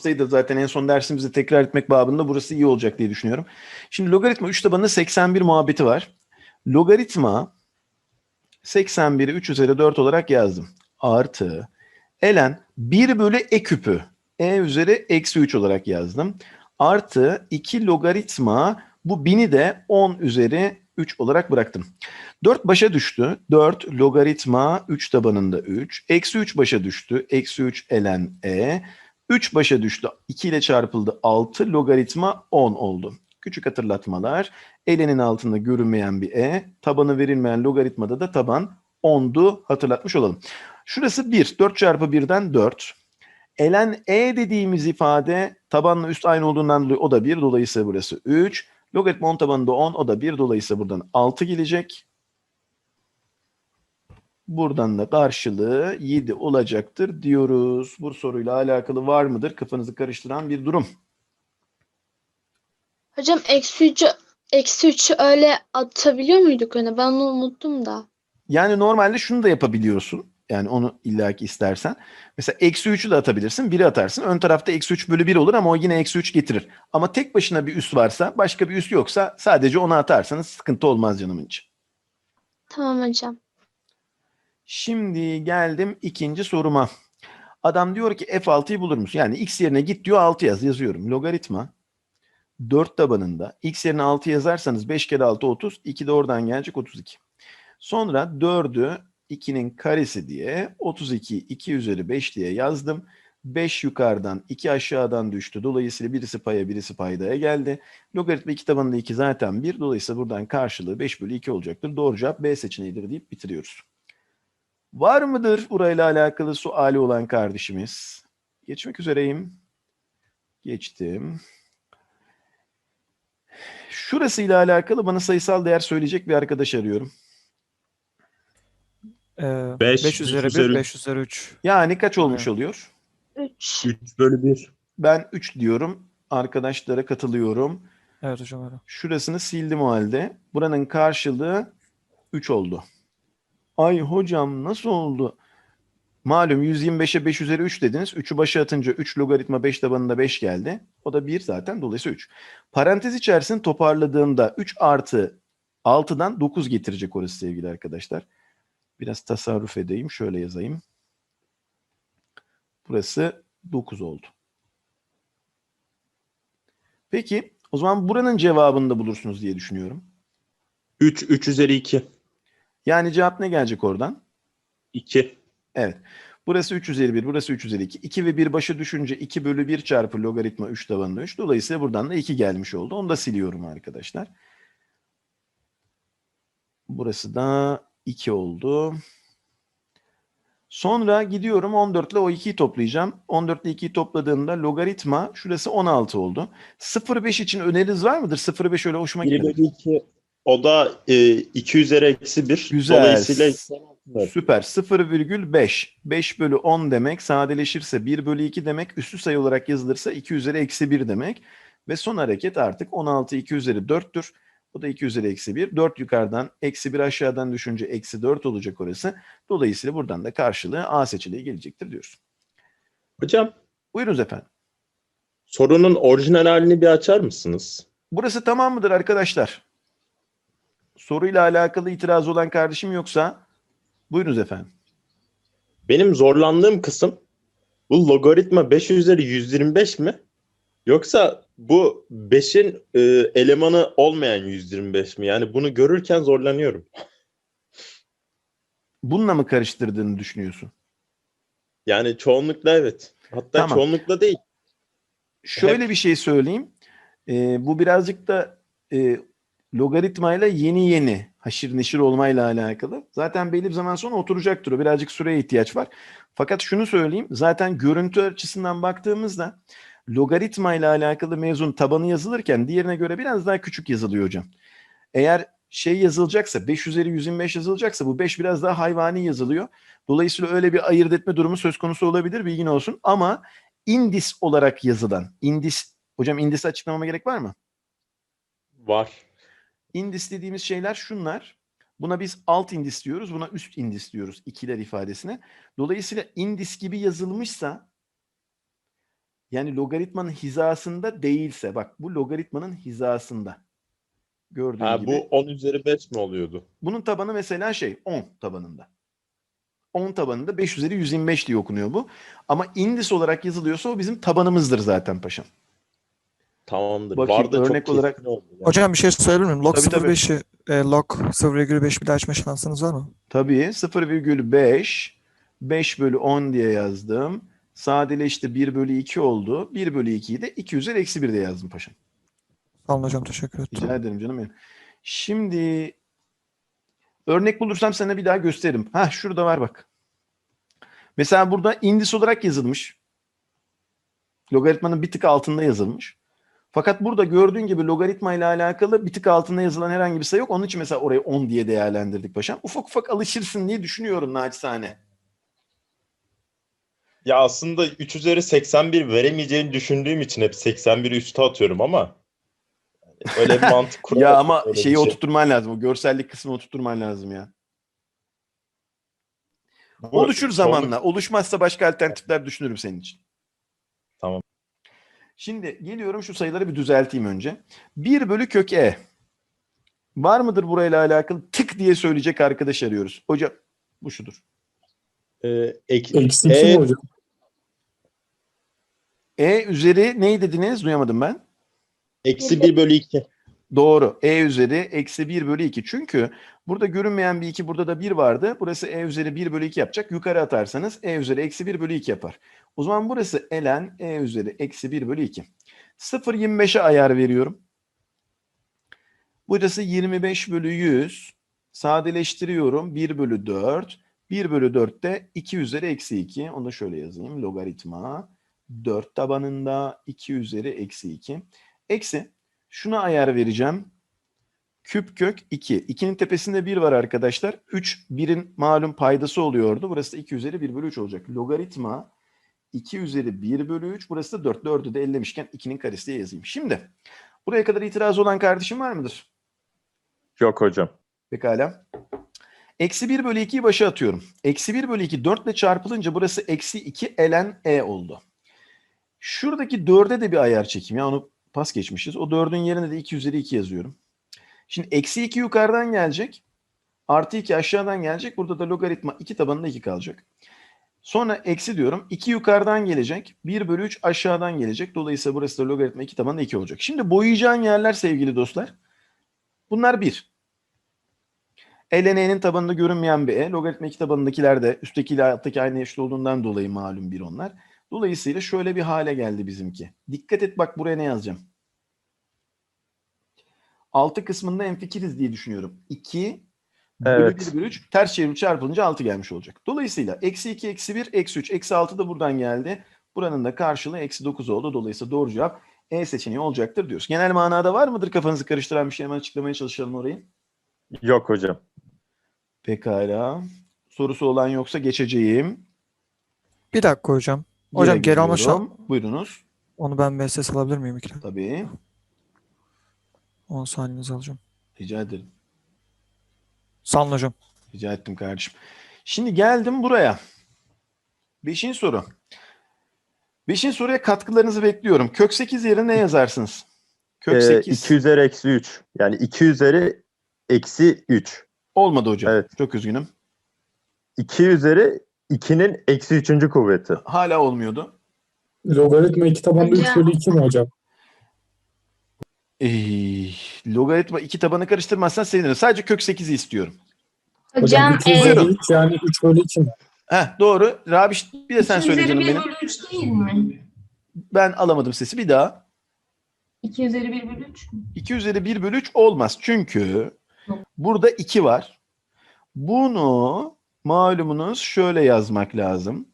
olsaydı zaten en son dersimizi tekrar etmek babında burası iyi olacak diye düşünüyorum. Şimdi logaritma 3 tabanında 81 muhabbeti var. Logaritma 81'i 3 üzeri 4 olarak yazdım. Artı elen 1 bölü e küpü e üzeri eksi 3 olarak yazdım. Artı 2 logaritma bu 1000'i de 10 üzeri 3 olarak bıraktım. 4 başa düştü. 4 logaritma 3 tabanında 3. Eksi 3 başa düştü. Eksi 3 elen e. 3 başa düştü. 2 ile çarpıldı. 6 logaritma 10 oldu. Küçük hatırlatmalar. Elenin altında görünmeyen bir e. Tabanı verilmeyen logaritmada da taban 10'du hatırlatmış olalım. Şurası 1. 4 çarpı 1'den 4. Elen e dediğimiz ifade tabanla üst aynı olduğundan dolayı o da 1. Dolayısıyla burası 3. Logaritma 10 tabanında 10 o da 1. Dolayısıyla buradan 6 gelecek. Buradan da karşılığı 7 olacaktır diyoruz. Bu soruyla alakalı var mıdır? Kafanızı karıştıran bir durum. Hocam eksi 3'ü eksi 3'ü öyle atabiliyor muyduk öne? Ben onu unuttum da. Yani normalde şunu da yapabiliyorsun. Yani onu illaki istersen. Mesela eksi 3'ü de atabilirsin. 1'i atarsın. Ön tarafta eksi 3 bölü 1 olur ama o yine eksi 3 getirir. Ama tek başına bir üst varsa başka bir üst yoksa sadece onu atarsanız sıkıntı olmaz canımın için. Tamam hocam. Şimdi geldim ikinci soruma. Adam diyor ki F6'yı bulur musun? Yani x yerine git diyor 6 yaz. Yazıyorum. Logaritma 4 tabanında x yerine 6 yazarsanız 5 kere 6 30. 2 de oradan gelecek 32. Sonra 4'ü 2'nin karesi diye 32 2 üzeri 5 diye yazdım. 5 yukarıdan 2 aşağıdan düştü. Dolayısıyla birisi paya birisi paydaya geldi. Logaritma 2 tabanında 2 zaten 1. Dolayısıyla buradan karşılığı 5 bölü 2 olacaktır. Doğru cevap B seçeneğidir deyip bitiriyoruz. Var mıdır burayla alakalı suali olan kardeşimiz? Geçmek üzereyim. Geçtim. Şurasıyla alakalı bana sayısal değer söyleyecek bir arkadaş arıyorum. Ee, Beş, 5 üzeri beş 1, üzeri- 5 üzeri 3. Yani kaç olmuş Evet. oluyor? 3. 3 bölü 1. Ben 3 diyorum. Arkadaşlara katılıyorum. Evet hocam öyle. Şurasını sildim o halde. Buranın karşılığı 3 oldu. Ay hocam nasıl oldu? Malum 125'e 5 üzeri 3 dediniz. 3'ü başa atınca 3 logaritma 5 tabanında 5 geldi. O da 1 zaten dolayısıyla 3. Parantez içerisinde toparladığında 3 artı 6'dan 9 getirecek orası sevgili arkadaşlar. Biraz tasarruf edeyim. Şöyle yazayım. Burası 9 oldu. Peki o zaman buranın cevabını da bulursunuz diye düşünüyorum. 3 3 üzeri 2. Yani cevap ne gelecek oradan? 2. Evet. Burası 3 üzeri 1, burası 3 üzeri 2. 2 ve 1 başa düşünce 2 bölü 1 çarpı logaritma 3 tabanında 3. Dolayısıyla buradan da 2 gelmiş oldu. Onu da siliyorum arkadaşlar. Burası da 2 oldu. Sonra gidiyorum 14 ile o 2'yi toplayacağım. 14 ile 2'yi topladığımda logaritma şurası 16 oldu. 0,5 için öneriniz var mıdır? 0,5 öyle hoşuma 1 gidiyor. bölü 2. O da e, 2 üzeri eksi 1. Güzel. Dolayısıyla evet. Süper. 0,5. 5 bölü 10 demek. Sadeleşirse 1 bölü 2 demek. Üstü sayı olarak yazılırsa 2 üzeri eksi 1 demek. Ve son hareket artık 16 2 üzeri 4'tür. Bu da 2 üzeri eksi 1. 4 yukarıdan eksi 1 aşağıdan düşünce eksi 4 olacak orası. Dolayısıyla buradan da karşılığı A seçeneği gelecektir diyoruz. Hocam Buyurunuz efendim. sorunun orijinal halini bir açar mısınız? Burası tamam mıdır arkadaşlar? Soruyla alakalı itiraz olan kardeşim yoksa buyurunuz efendim. Benim zorlandığım kısım bu logaritma 5 üzeri 125 mi? Yoksa bu 5'in e, elemanı olmayan 125 mi? Yani bunu görürken zorlanıyorum. Bununla mı karıştırdığını düşünüyorsun? Yani çoğunlukla evet. Hatta Tamam. çoğunlukla değil. Şöyle bir şey söyleyeyim. Ee, bu birazcık da e, logaritmayla yeni yeni haşir neşir olmayla alakalı. Zaten belli bir zaman sonra oturacaktır o. Birazcık süreye ihtiyaç var. Fakat şunu söyleyeyim. Zaten görüntü açısından baktığımızda logaritma ile alakalı mevzun tabanı yazılırken diğerine göre biraz daha küçük yazılıyor hocam. Eğer şey yazılacaksa 5 üzeri 125 yazılacaksa bu 5 biraz daha hayvani yazılıyor. Dolayısıyla öyle bir ayırt etme durumu söz konusu olabilir bilgin olsun. Ama indis olarak yazılan indis hocam indis açıklamama gerek var mı? Var. Indis dediğimiz şeyler şunlar. Buna biz alt indis diyoruz. Buna üst indis diyoruz ikiler ifadesine. Dolayısıyla indis gibi yazılmışsa Yani logaritmanın hizasında değilse bak bu logaritmanın hizasında. Gördüğün Ha, gibi. bu 10 üzeri 5 mi oluyordu? Bunun tabanı mesela şey 10 tabanında. 10 tabanında 5 üzeri 125 diye okunuyor bu. Ama indis olarak yazılıyorsa o bizim tabanımızdır zaten paşam. Tamamdır. Bakayım, Var da çok örnek olarak- oldu. yani. Hocam bir şey söyleyebilir miyim? Log Tabii, tabii. 0.5'i e, log 0,5 bir daha açma şansınız var mı? Tabii 0,5 5 bölü 10 diye yazdım. Sadeleşti 1 bölü 2 oldu. 1 bölü 2'yi de 2 üzeri eksi 1 de yazdım paşam. Sağ olun hocam teşekkür ederim. Rica ederim canım benim. Şimdi örnek bulursam sana bir daha gösteririm. Ha şurada var bak. Mesela burada indis olarak yazılmış. Logaritmanın bir tık altında yazılmış. Fakat burada gördüğün gibi logaritma ile alakalı bir tık altında yazılan herhangi bir sayı yok. Onun için mesela orayı 10 diye değerlendirdik paşam. Ufak ufak alışırsın diye düşünüyorum naçizane. Ya aslında 3 üzeri 81 veremeyeceğini düşündüğüm için hep 81'i üste atıyorum ama öyle bir mantık kuramadım. Ya ama şeyi şey. oturtturman lazım. O görsellik kısmını oturtturman lazım ya. Bu Oluşur zamanla. Oluşmazsa başka alternatifler düşünürüm senin için. Tamam. Şimdi geliyorum şu sayıları bir düzelteyim önce. 1 bölü kök e. Var mıdır burayla alakalı tık diye söyleyecek arkadaş arıyoruz. Hocam bu şudur. Ee, ek- Eksi 2 E- mi hocam? E üzeri neyi dediniz? Duyamadım ben. eksi 1 bölü 2. Doğru. E üzeri eksi 1 bölü 2. Çünkü burada görünmeyen bir 2 burada da 1 vardı. Burası E üzeri 1 bölü 2 yapacak. Yukarı atarsanız E üzeri eksi 1 bölü 2 yapar. O zaman burası elen E üzeri eksi 1 bölü 2. 0.25'e ayar veriyorum. Burası 25 bölü 100. Sadeleştiriyorum. 1 bölü 4. 1 bölü 4 de 2 üzeri eksi 2. Onu da şöyle yazayım. Logaritma 4 tabanında 2 üzeri eksi 2. Eksi Şuna ayar vereceğim. Küp kök 2. 2'nin tepesinde 1 var arkadaşlar. 3 1'in malum paydası oluyordu. Burası da 2 üzeri 1 bölü 3 olacak. Logaritma 2 üzeri 1 bölü 3. Burası da 4. 4'ü de ellemişken 2'nin karesi diye yazayım. Şimdi buraya kadar itiraz olan kardeşim var mıdır? Yok hocam. Pekala. Eksi 1 bölü 2'yi başa atıyorum. Eksi 1 bölü 2 4 ile çarpılınca burası eksi 2 elen e oldu. Şuradaki 4'e de bir ayar çekeyim. Ya onu pas geçmişiz. O 4'ün yerine de 2 üzeri 2 yazıyorum. Şimdi eksi 2 yukarıdan gelecek. Artı 2 aşağıdan gelecek. Burada da logaritma 2 tabanında 2 kalacak. Sonra eksi diyorum. 2 yukarıdan gelecek. 1 bölü 3 aşağıdan gelecek. Dolayısıyla burası da logaritma 2 tabanında 2 olacak. Şimdi boyayacağın yerler sevgili dostlar. Bunlar 1. LNE'nin tabanında görünmeyen bir E. Logaritma 2 tabanındakiler de üstteki ile alttaki aynı eşit olduğundan dolayı malum bir onlar. Dolayısıyla şöyle bir hale geldi bizimki. Dikkat et bak buraya ne yazacağım. Altı kısmında enfikiriz diye düşünüyorum. 2 bölü Evet. 1 bölü 3 ters çevirip çarpılınca 6 gelmiş olacak. Dolayısıyla eksi 2, eksi 1, eksi 3, eksi 6 da buradan geldi. Buranın da karşılığı eksi 9 oldu. Dolayısıyla doğru cevap E seçeneği olacaktır diyoruz. Genel manada var mıdır kafanızı karıştıran bir şey? Hemen açıklamaya çalışalım orayı. Yok hocam. Pekala. Sorusu olan yoksa geçeceğim. Bir dakika hocam. Hocam geri alma gidiyorum. Buyurunuz. Onu ben ses alabilir miyim dakika? Tabii. 10 saniyenizi alacağım. Rica ederim. Sağ olun hocam. Rica ettim kardeşim. Şimdi geldim buraya. Beşinci soru. Beşinci soruya katkılarınızı bekliyorum. Kök 8 yerine ne yazarsınız? Kök Ee, 8. 2 üzeri eksi 3. Yani 2 üzeri eksi 3. Olmadı hocam. Evet. Çok üzgünüm. 2 üzeri 2'nin eksi 3. kuvveti. Hala olmuyordu. Logaritma 2 tabanında 3 Hocam. bölü 2 mi hocam? Ee, logaritma iki tabanı karıştırmazsan sevinirim. Sadece kök 8'i istiyorum. Hocam 2 e, üzeri Buyurun. 3 yani 3 bölü 2 mi? Heh, doğru. Rabiş bir de sen 2 söyle üzeri canım 1 benim. bölü 3 değil mi? Ben alamadım sesi. Bir daha. 2 üzeri 1 bölü 3 mü? 2 üzeri 1 bölü 3 olmaz. Çünkü burada 2 var. Bunu malumunuz şöyle yazmak lazım.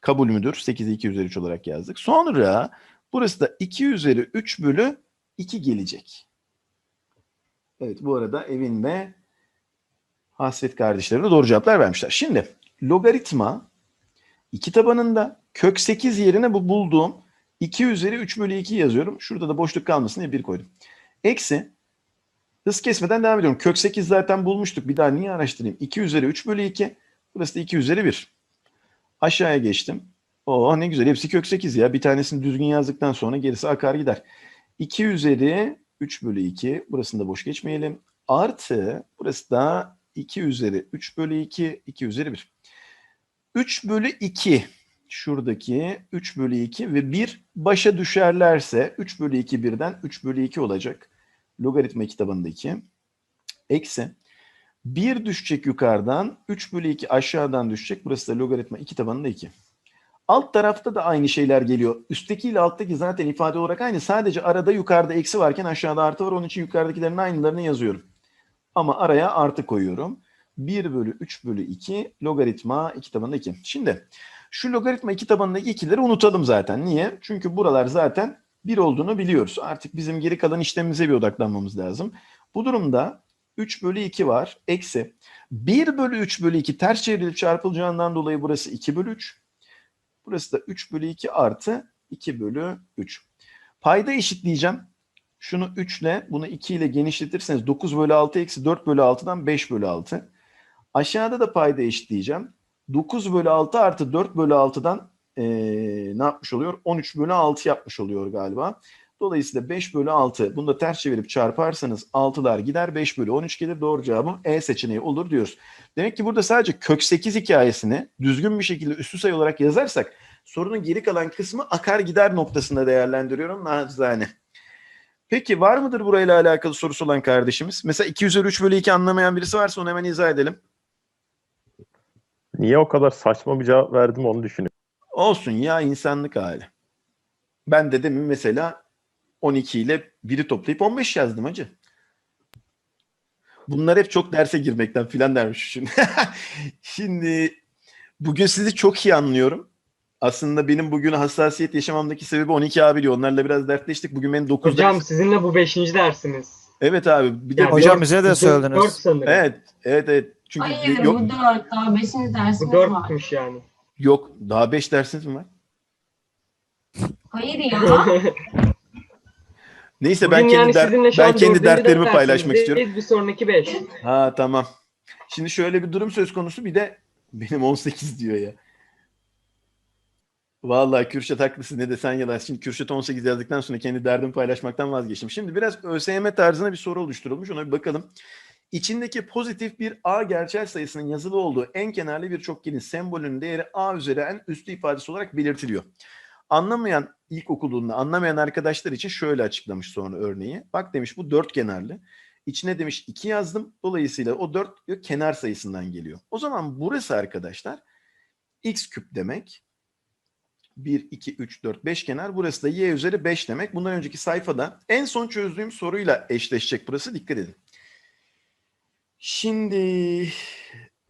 Kabul müdür? 8'i 2 üzeri 3 olarak yazdık. Sonra burası da 2 üzeri 3 bölü 2 gelecek. Evet bu arada Evin ve Hasret kardeşlerine doğru cevaplar vermişler. Şimdi logaritma 2 tabanında kök 8 yerine bu bulduğum 2 üzeri 3 bölü 2 yazıyorum. Şurada da boşluk kalmasın diye 1 koydum. Eksi hız kesmeden devam ediyorum. Kök 8 zaten bulmuştuk. Bir daha niye araştırayım? 2 üzeri 3 bölü 2. Burası da 2 üzeri 1. Aşağıya geçtim. Oo ne güzel. Hepsi kök 8 ya. Bir tanesini düzgün yazdıktan sonra gerisi akar gider. 2 üzeri 3 bölü 2. Burasını da boş geçmeyelim. Artı burası da 2 üzeri 3 bölü 2. 2 üzeri 1. 3 bölü 2. Şuradaki 3 bölü 2 ve 1 başa düşerlerse 3 bölü 2 birden 3 bölü 2 olacak. Logaritma kitabındaki. Eksi. 1 düşecek yukarıdan. 3 bölü 2 aşağıdan düşecek. Burası da logaritma 2 tabanında 2. Alt tarafta da aynı şeyler geliyor. Üstteki ile alttaki zaten ifade olarak aynı. Sadece arada yukarıda eksi varken aşağıda artı var. Onun için yukarıdakilerin aynılarını yazıyorum. Ama araya artı koyuyorum. 1 bölü 3 bölü 2 logaritma 2 tabanında 2. Şimdi şu logaritma 2 tabanındaki ikileri unutalım zaten. Niye? Çünkü buralar zaten 1 olduğunu biliyoruz. Artık bizim geri kalan işlemimize bir odaklanmamız lazım. Bu durumda 3 bölü 2 var. Eksi 1 bölü 3 bölü 2 ters çevrilip çarpılacağından dolayı burası 2 bölü 3. Burası da 3 bölü 2 artı 2 bölü 3. Payda eşitleyeceğim. Şunu 3 ile bunu 2 ile genişletirseniz 9 bölü 6 eksi 4 bölü 6'dan 5 bölü 6. Aşağıda da payda eşitleyeceğim. 9 bölü 6 artı 4 bölü 6'dan eee, ne yapmış oluyor? 13 bölü 6 yapmış oluyor galiba. Dolayısıyla 5 bölü 6 bunu da ters çevirip çarparsanız 6'lar gider 5 bölü 13 gelir. Doğru cevabım E seçeneği olur diyoruz. Demek ki burada sadece kök 8 hikayesini düzgün bir şekilde üstü sayı olarak yazarsak sorunun geri kalan kısmı akar gider noktasında değerlendiriyorum nacizane. Peki var mıdır burayla alakalı sorusu olan kardeşimiz? Mesela 2 üzeri 3 bölü 2 anlamayan birisi varsa onu hemen izah edelim. Niye o kadar saçma bir cevap verdim onu düşünüyorum. Olsun ya insanlık hali. Ben de demin mesela 12 ile 1'i toplayıp 15 yazdım hacı. Bunlar hep çok derse girmekten filan dermiş şimdi. şimdi bugün sizi çok iyi anlıyorum. Aslında benim bugün hassasiyet yaşamamdaki sebebi 12 abi diyor. Onlarla biraz dertleştik. Bugün benim 9'da... Hocam sizinle bu beşinci dersiniz. Evet abi. Bir de Ya Hocam bize de söylediniz. Dört sanırım. Evet, evet, evet. Çünkü Hayır yok bu dört daha beşinci dersimiz Bu var. dörtmüş yani. yok daha 5 dersiniz mi var? Hayır ya. Neyse ben Bugün kendi yani der- ben kendi dertlerimi paylaşmak istiyorum. Bir sonraki beş. Ha tamam. Şimdi şöyle bir durum söz konusu bir de benim 18 diyor ya. Vallahi Kürşat haklısın ne desen yalan. Şimdi Kürşat 18 yazdıktan sonra kendi derdimi paylaşmaktan vazgeçtim. Şimdi biraz ÖSYM tarzına bir soru oluşturulmuş. Ona bir bakalım. İçindeki pozitif bir A gerçel sayısının yazılı olduğu en kenarlı bir çokgenin sembolünün değeri A üzeri n üstü ifadesi olarak belirtiliyor. Anlamayan ilkokulunda anlamayan arkadaşlar için şöyle açıklamış sonra örneği. Bak demiş bu dört kenarlı. İçine demiş 2 yazdım. Dolayısıyla o 4 diyor kenar sayısından geliyor. O zaman burası arkadaşlar x küp demek. 1, 2, 3, 4, 5 kenar. Burası da y üzeri 5 demek. Bundan önceki sayfada en son çözdüğüm soruyla eşleşecek burası. Dikkat edin. Şimdi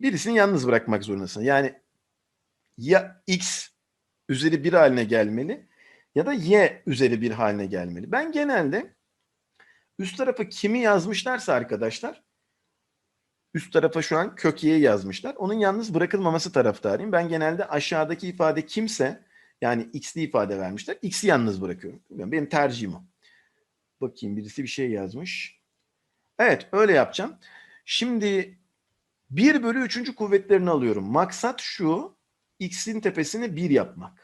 birisini yalnız bırakmak zorundasın. Yani ya x üzeri 1 haline gelmeli ya da y üzeri 1 haline gelmeli. Ben genelde Üst tarafa kimi yazmışlarsa arkadaşlar üst tarafa şu an kök yazmışlar. Onun yalnız bırakılmaması taraftarıyım. Ben genelde aşağıdaki ifade kimse yani x'li ifade vermişler. X'i yalnız bırakıyorum. Benim tercihim o. Bakayım birisi bir şey yazmış. Evet öyle yapacağım. Şimdi 1 bölü 3. kuvvetlerini alıyorum. Maksat şu x'in tepesini 1 yapmak.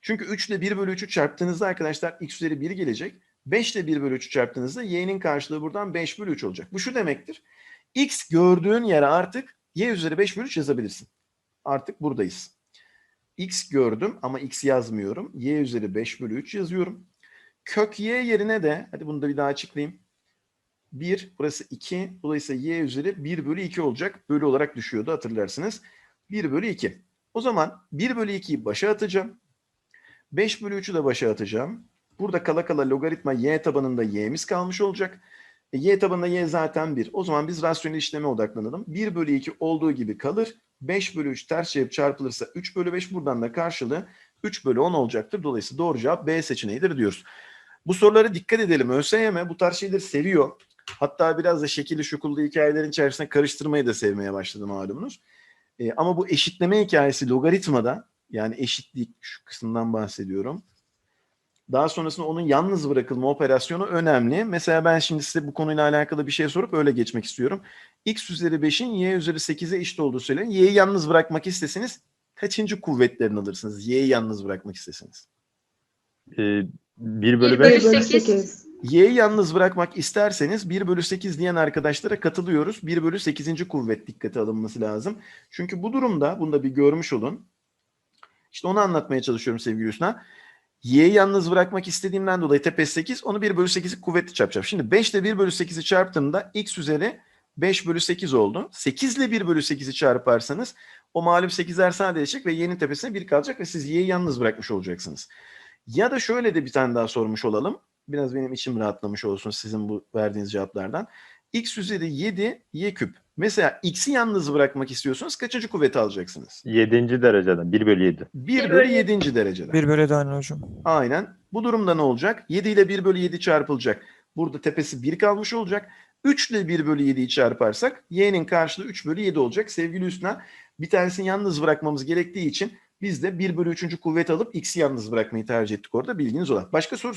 Çünkü 3 ile 1 bölü 3'ü çarptığınızda arkadaşlar x üzeri 1 gelecek. 5 ile 1 bölü 3'ü çarptığınızda y'nin karşılığı buradan 5 bölü 3 olacak. Bu şu demektir. x gördüğün yere artık y üzeri 5 bölü 3 yazabilirsin. Artık buradayız. x gördüm ama x yazmıyorum. y üzeri 5 bölü 3 yazıyorum. Kök y yerine de hadi bunu da bir daha açıklayayım. 1 burası 2 dolayısıyla y üzeri 1 bölü 2 olacak. Bölü olarak düşüyordu hatırlarsınız. 1 bölü 2. O zaman 1 bölü 2'yi başa atacağım. 5 bölü 3'ü de başa atacağım. Burada kala kala logaritma y tabanında y'miz kalmış olacak. E, y tabanında y zaten 1. O zaman biz rasyonel işleme odaklanalım. 1 bölü 2 olduğu gibi kalır. 5 bölü 3 ters çevirip çarpılırsa 3 bölü 5 buradan da karşılığı 3 bölü 10 olacaktır. Dolayısıyla doğru cevap B seçeneğidir diyoruz. Bu sorulara dikkat edelim. ÖSYM bu tarz şeyleri seviyor. Hatta biraz da şekilli şukullu hikayelerin içerisine karıştırmayı da sevmeye başladı malumunuz. E, ama bu eşitleme hikayesi logaritmada yani eşitlik şu kısımdan bahsediyorum. Daha sonrasında onun yalnız bırakılma operasyonu önemli. Mesela ben şimdi size bu konuyla alakalı bir şey sorup öyle geçmek istiyorum. x üzeri 5'in y üzeri 8'e eşit olduğu söylenir. Y'yi yalnız bırakmak isteseniz kaçıncı kuvvetlerini alırsınız? Y'yi yalnız bırakmak isteseniz. Ee, 1 bölü Bir bölü 5. sekiz. Y'yi yalnız bırakmak isterseniz 1 bölü 8 diyen arkadaşlara katılıyoruz. 1 bölü 8. kuvvet dikkate alınması lazım. Çünkü bu durumda, bunu da bir görmüş olun. İşte onu anlatmaya çalışıyorum sevgili Hüsna. Y'yi yalnız bırakmak istediğimden dolayı tepesi 8, onu 1 bölü 8'i kuvvetli çarpacağım. Şimdi 5 ile 1 bölü 8'i çarptığımda x üzeri 5 bölü 8 oldu. 8 ile 1 bölü 8'i çarparsanız o malum 8'ler sadeleşecek ve y'nin tepesine 1 kalacak ve siz y'yi yalnız bırakmış olacaksınız. Ya da şöyle de bir tane daha sormuş olalım. Biraz benim içim rahatlamış olsun sizin bu verdiğiniz cevaplardan. x üzeri 7 y küp. Mesela x'i yalnız bırakmak istiyorsanız kaçıncı kuvveti alacaksınız? 7. dereceden 1 bölü 7. 1 bölü 7. dereceden. 1 bölü 7 aynen hocam. Aynen. Bu durumda ne olacak? 7 ile 1 bölü 7 çarpılacak. Burada tepesi 1 kalmış olacak. 3 ile 1 bölü 7'yi çarparsak y'nin karşılığı 3 bölü 7 olacak. Sevgili Hüsna bir tanesini yalnız bırakmamız gerektiği için biz de 1 bölü 3. kuvvet alıp x'i yalnız bırakmayı tercih ettik orada bilginiz olan. Başka soru